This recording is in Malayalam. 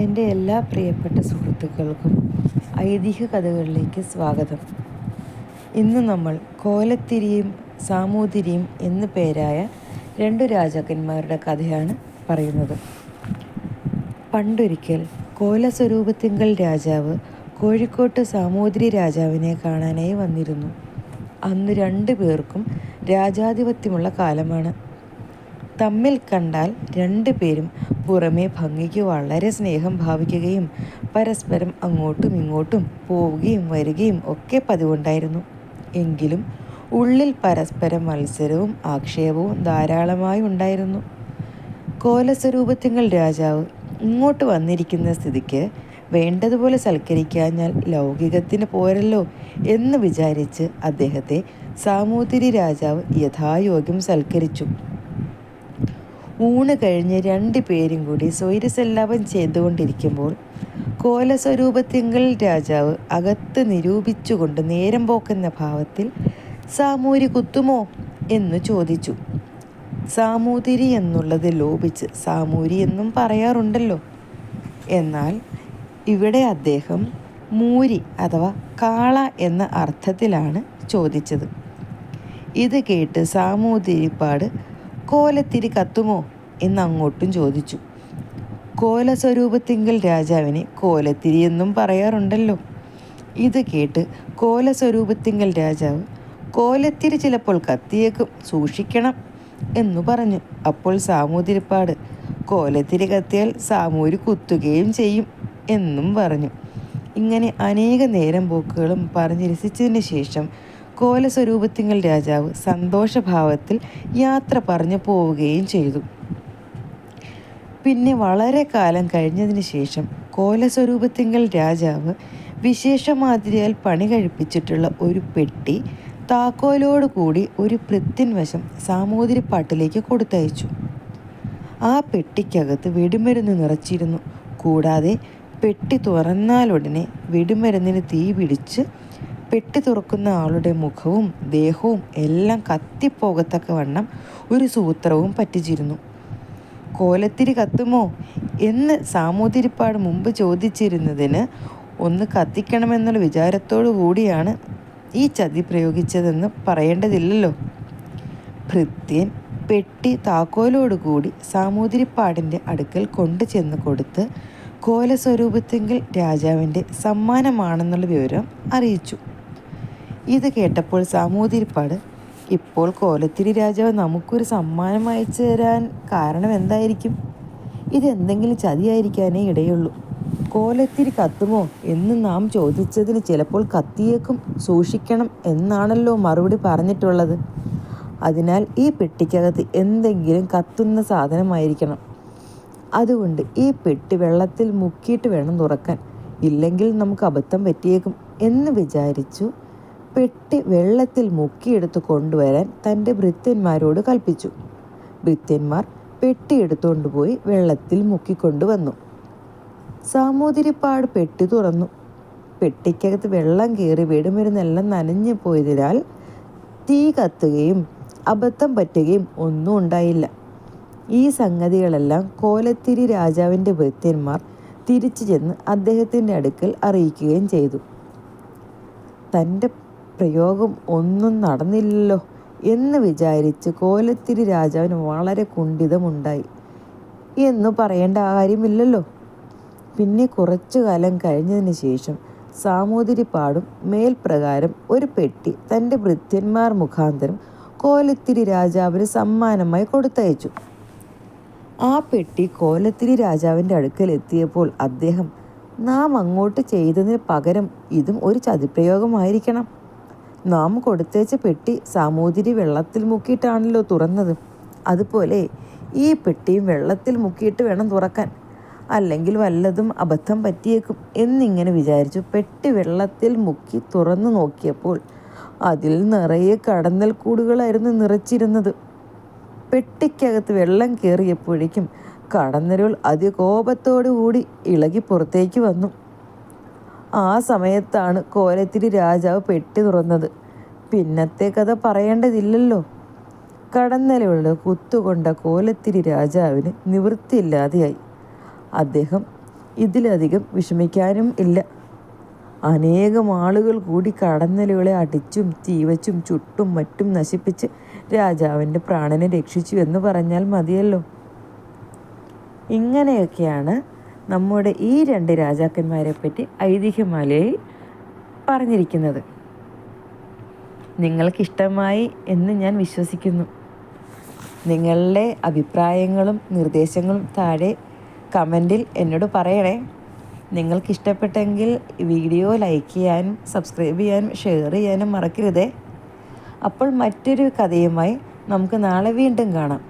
എന്റെ എല്ലാ പ്രിയപ്പെട്ട സുഹൃത്തുക്കൾക്കും ഐതിഹ്യ കഥകളിലേക്ക് സ്വാഗതം. ഇന്ന് നമ്മൾ കോലത്തിരിയും സാമൂതിരിയും എന്നു പേരായ രണ്ടു രാജാക്കന്മാരുടെ കഥയാണ് പറയുന്നത്. പണ്ടൊരിക്കൽ കോലസ്വരൂപത്തിങ്കൽ രാജാവ് കോഴിക്കോട്ട് സാമൂതിരി രാജാവിനെ കാണാനായി വന്നിരുന്നു. അന്ന് രണ്ടു പേർക്കും രാജാധിപത്യമുള്ള കാലമാണ്. തമ്മിൽ കണ്ടാൽ രണ്ടു പേരും പുറമേ ഭംഗിക്ക് വളരെ സ്നേഹം ഭാവിക്കുകയും പരസ്പരം അങ്ങോട്ടും ഇങ്ങോട്ടും പോവുകയും വരികയും ഒക്കെ പതിവുണ്ടായിരുന്നു. എങ്കിലും ഉള്ളിൽ പരസ്പരം മത്സരവും ആക്ഷേപവും ധാരാളമായി ഉണ്ടായിരുന്നു. കോലസ്വരൂപത്തിങ്ങൾ രാജാവ് ഇങ്ങോട്ട് വന്നിരിക്കുന്ന സ്ഥിതിക്ക് വേണ്ടതുപോലെ സൽക്കരിക്കാഞ്ഞാൽ ലൗകികത്തിന് പോരല്ലോ എന്ന് വിചാരിച്ച് അദ്ദേഹത്തെ സാമൂതിരി രാജാവ് യഥായോഗ്യം സൽക്കരിച്ചു. ഊണ് കഴിഞ്ഞ് രണ്ട് പേരും കൂടി സ്വൈരസല്ലാപം ചെയ്തുകൊണ്ടിരിക്കുമ്പോൾ കോലസ്വരൂപത്തിങ്കൾ രാജാവ് അകത്ത് നിരൂപിച്ചുകൊണ്ട് നേരം പോക്കുന്ന ഭാവത്തിൽ സാമൂരി കുത്തുമോ? എന്നു ചോദിച്ചു. സാമൂതിരി എന്നുള്ളത് ലോപിച്ച് സാമൂരി എന്നും പറയാറുണ്ടല്ലോ. എന്നാൽ ഇവിടെ അദ്ദേഹം മൂരി അഥവാ കാള എന്ന അർത്ഥത്തിലാണ് ചോദിച്ചത്. ഇത് കേട്ട് സാമൂതിരിപ്പാട് കോലത്തിരി കത്തുമോ എന്നങ്ങോട്ടും ചോദിച്ചു. കോലസ്വരൂപത്തിങ്കൽ രാജാവിനെ കോലത്തിരി എന്നും പറയാറുണ്ടല്ലോ. ഇത് കേട്ട് കോലസ്വരൂപത്തിങ്കൽ രാജാവ് കോലത്തിരി ചിലപ്പോൾ കത്തിയേക്കും സൂക്ഷിക്കണം എന്നു പറഞ്ഞു. അപ്പോൾ സാമൂതിരിപ്പാട് കോലത്തിരി കത്തിയാൽ സാമൂരി കുത്തുകയും ചെയ്യും എന്നും പറഞ്ഞു. ഇങ്ങനെ അനേക നേരം പോക്കുകളും പറഞ്ഞ് രസിച്ചതിന് ശേഷം കോലസ്വരൂപത്തിങ്കൽ രാജാവ് സന്തോഷഭാവത്തിൽ യാത്ര പറഞ്ഞു പോവുകയും ചെയ്തു. പിന്നെ വളരെ കാലം കഴിഞ്ഞതിന് ശേഷം കോലസ്വരൂപത്തിങ്കൽ രാജാവ് വിശേഷമാതിരിയാൽ പണി കഴിപ്പിച്ചിട്ടുള്ള ഒരു പെട്ടി താക്കോലോട് കൂടി ഒരു പൃഥ്വിൻ വശം സാമൂതിരിപ്പാട്ടിലേക്ക് കൊടുത്തയച്ചു. ആ പെട്ടിക്കകത്ത് വെടിമരുന്ന് നിറച്ചിരുന്നു. കൂടാതെ പെട്ടി തുറന്നാലുടനെ വെടിമരുന്നിന് തീ പിടിച്ച് പെട്ടി തുറക്കുന്ന ആളുടെ മുഖവും ദേഹവും എല്ലാം കത്തിപ്പോകത്തക്ക വണ്ണം ഒരു സൂത്രവും പറ്റിച്ചിരുന്നു. കോലത്തിരി കത്തുമോ? എന്ന് സാമൂതിരിപ്പാട് മുമ്പ് ചോദിച്ചിരുന്നതിന് ഒന്ന് കത്തിക്കണമെന്നുള്ള വിചാരത്തോടു കൂടിയാണ് ഈ ചതി പ്രയോഗിച്ചതെന്ന് പറയേണ്ടതില്ലല്ലോ. ഭൃത്യൻ പെട്ടി താക്കോലോടുകൂടി സാമൂതിരിപ്പാടിന്റെ അടുക്കൽ കൊണ്ടു ചെന്ന് കൊടുത്ത് കോലസ്വരൂപത്തെങ്കിൽ രാജാവിന്റെ സമ്മാനമാണെന്നുള്ള വിവരം അറിയിച്ചു. ഇത് കേട്ടപ്പോൾ സാമൂതിരിപ്പാട് ഇപ്പോൾ കോലത്തിരി രാജാവ് നമുക്കൊരു സമ്മാനം അയച്ചു തരാൻ കാരണം എന്തായിരിക്കും? ഇതെന്തെങ്കിലും ചതിയായിരിക്കാനേ ഇടയുള്ളൂ. കോലത്തിരി കത്തുമോ എന്ന് നാം ചോദിച്ചതിന് ചിലപ്പോൾ കത്തിയേക്കും സൂക്ഷിക്കണം എന്നാണല്ലോ മറുപടി പറഞ്ഞിട്ടുള്ളത്. അതിനാൽ ഈ പെട്ടിക്കകത്ത് എന്തെങ്കിലും കത്തുന്ന സാധനമായിരിക്കണം. അതുകൊണ്ട് ഈ പെട്ടി വെള്ളത്തിൽ മുക്കിയിട്ട് വേണം തുറക്കാൻ. ഇല്ലെങ്കിൽ നമുക്ക് അബദ്ധം പറ്റിയേക്കും എന്ന് വിചാരിച്ചു പെട്ടി വെള്ളത്തിൽ മുക്കിയെടുത്ത് കൊണ്ടുവരാൻ തന്റെ ഭൃത്യന്മാരോട് കൽപ്പിച്ചു. ഭൃത്യന്മാർ പെട്ടി എടുത്തുകൊണ്ടുപോയി വെള്ളത്തിൽ മുക്കിക്കൊണ്ടുവന്നു സാമൂതിരിപ്പാട് പെട്ടി തുറന്നു. പെട്ടിക്കകത്ത് വെള്ളം കയറി വീടുമരുന്നെല്ലാം നനഞ്ഞു പോയതിനാൽ തീ കത്തുകയും അബദ്ധം പറ്റുകയും ഒന്നും ഉണ്ടായില്ല. ഈ സംഗതികളെല്ലാം കോലത്തിരി രാജാവിന്റെ ഭൃത്യന്മാർ തിരിച്ചു ചെന്ന് അദ്ദേഹത്തിന്റെ അടുക്കൽ അറിയിക്കുകയും ചെയ്തു. തന്റെ പ്രയോഗം ഒന്നും നടന്നില്ലല്ലോ എന്ന് വിചാരിച്ച് കോലത്തിരി രാജാവിന് വളരെ കുണ്ഠിതമുണ്ടായി. എന്ന് പറയേണ്ട കാര്യമില്ലല്ലോ. പിന്നെ കുറച്ചു കാലം കഴിഞ്ഞതിന് ശേഷം സാമൂതിരിപ്പാടും മേൽപ്രകാരം ഒരു പെട്ടി തന്റെ ഭൃത്യന്മാർ മുഖാന്തരം കോലത്തിരി രാജാവിന് സമ്മാനമായി കൊടുത്തയച്ചു. ആ പെട്ടി കോലത്തിരി രാജാവിന്റെ അടുക്കൽ എത്തിയപ്പോൾ അദ്ദേഹം നാം അങ്ങോട്ട് ചെയ്തതിന് പകരം ഇതും ഒരു ചതിപ്രയോഗമായിരിക്കണം. നാം കൊടുത്തേച്ച പെട്ടി സാമൂതിരി വെള്ളത്തിൽ മുക്കിയിട്ടാണല്ലോ തുറന്നത്. അതുപോലെ ഈ പെട്ടിയും വെള്ളത്തിൽ മുക്കിയിട്ട് വേണം തുറക്കാൻ. അല്ലെങ്കിൽ വല്ലതും അബദ്ധം പറ്റിയേക്കും എന്നിങ്ങനെ വിചാരിച്ചു പെട്ടി വെള്ളത്തിൽ മുക്കി തുറന്നു നോക്കിയപ്പോൾ അതിൽ നിറയെ കടന്നൽ കൂടുകളായിരുന്നു നിറച്ചിരുന്നത്. പെട്ടിക്കകത്ത് വെള്ളം കയറിയപ്പോഴേക്കും കടന്നലുകൾ അതികോപത്തോടു കൂടി ഇളകി പുറത്തേക്ക് വന്നു. ആ സമയത്താണ് കോലത്തിരി രാജാവ് പെട്ടി തുറന്നത്. പിന്നത്തെ കഥ പറയേണ്ടതില്ലല്ലോ. കടന്നലുകളുടെ കുത്തുകൊണ്ട കോലത്തിരി രാജാവിന് നിവൃത്തിയില്ലാതെയായി. അദ്ദേഹം ഇതിലധികം വിഷമിക്കാനും ഇല്ല. അനേകം ആളുകൾ കൂടി കടന്നലുകളെ അടിച്ചും തീവച്ചും ചുട്ടും മറ്റും നശിപ്പിച്ച് രാജാവിന്റെ പ്രാണനെ രക്ഷിച്ചു എന്ന് പറഞ്ഞാൽ മതിയല്ലോ. ഇങ്ങനെയൊക്കെയാണ് നമ്മുടെ ഈ രണ്ട് രാജാക്കന്മാരെ പറ്റി ഐതിഹ്യമാലയിൽ പറഞ്ഞിരിക്കുന്നത്. നിങ്ങൾക്കിഷ്ടമായി എന്ന് ഞാൻ വിശ്വസിക്കുന്നു. നിങ്ങളുടെ അഭിപ്രായങ്ങളും നിർദ്ദേശങ്ങളും താഴെ കമന്റിൽ എന്നോട് പറയണേ. നിങ്ങൾക്കിഷ്ടപ്പെട്ടെങ്കിൽ വീഡിയോ ലൈക്ക് ചെയ്യാനും സബ്സ്ക്രൈബ് ചെയ്യാനും ഷെയർ ചെയ്യാനും മറക്കരുതേ. അപ്പോൾ മറ്റൊരു കഥയുമായി നമുക്ക് നാളെ വീണ്ടും കാണാം.